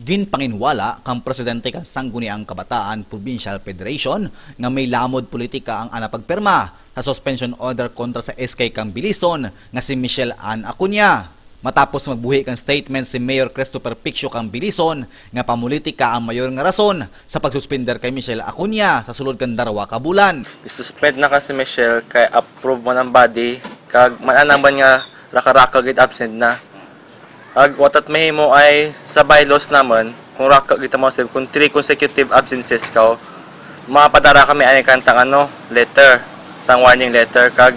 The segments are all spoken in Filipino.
Ginpanginwala kang presidente kang Sangguniang Kabataan Provincial Federation nga may lamod politika ang anapagperma sa suspension order kontra sa SK kang nga si Michelle Ann Acuña. Matapos magbuhi kang statement si Mayor Christopher Piccio kang nga pamulitika ang mayor nga rason sa pagsuspender kay Michelle Acuña sa sulod kang darawa ka bulan. Suspend na ka si Michelle kay approve mo ng body kag mananaman nga raka-raka gid absent na. Ag watat mahimo ay sa bylaws naman kung raka kita mo sir kung 3 consecutive absences ka mapadara kami ay kantang ano letter tang warning letter kag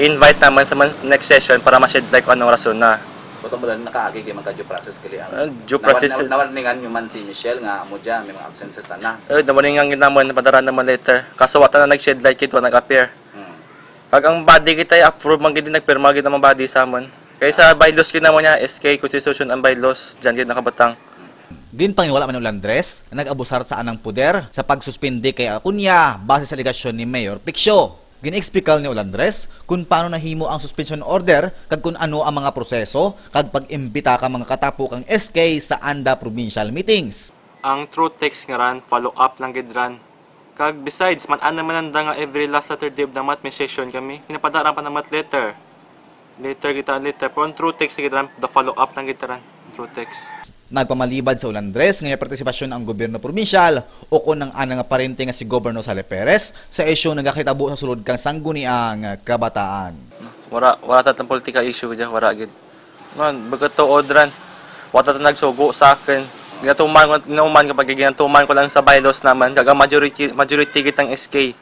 invite naman sa next session para ma-shed light kung anong rason na. Kuto mo lang nakaagi kay magka due process kali ang. Ah, due process- Nawarningan yung man si Michelle nga mo dyan may mga absences na na. Eh naman nga ginaman napadara naman letter kaso wata na nag-shed light kit wa nag-appear. Hmm. Pag ang body kita ay approve man gid nagpirma gid ang body sa amon. Kaya sa bylaws gid naman niya SK Constitution and bylaws diyan gid nakabatang. Ginpanginwala man ng Landres na nag-abusar sa anang puder sa pagsuspindi kay Acuña base sa aligasyon ni Mayor Piccio. Gin-explikal ni Olandres kung paano nahimo ang suspension order kag kung ano ang mga proseso kag pag-imbita ka mga katapukang SK sa ANDA provincial meetings. Ang true text nga ran follow up lang gid ran. Kag besides man ana man anda nga every last Saturday of the month may session kami. Hinapadara pa na mat letter. Letter kita letter pero true text ran the follow up lang gid ran. True text. Nagpamalibad sa Olandres nga partisipasyon ang gobyerno provincial o kung ang anang parente nga si Governor Sale Perez sa isyu nga nakitabo sa sulod kang sangguniang kabataan. Wala wala ta political issue gid wala gid. Man bagat to odran. Wala ta nagsugo sa akin. Ginatuman ko nauman kapag ginatuman ko lang sa bylaws naman kag ang majority majority kitang SK.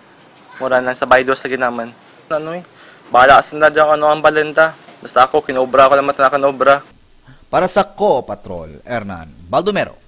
Mura lang sa bylaws sa ginaman. Ano eh? Bahala sa na dyan ano ang balenta. Basta ako kinobra ko lang matanakan obra. Para sa Ko Patrol, Hernan Baldomero.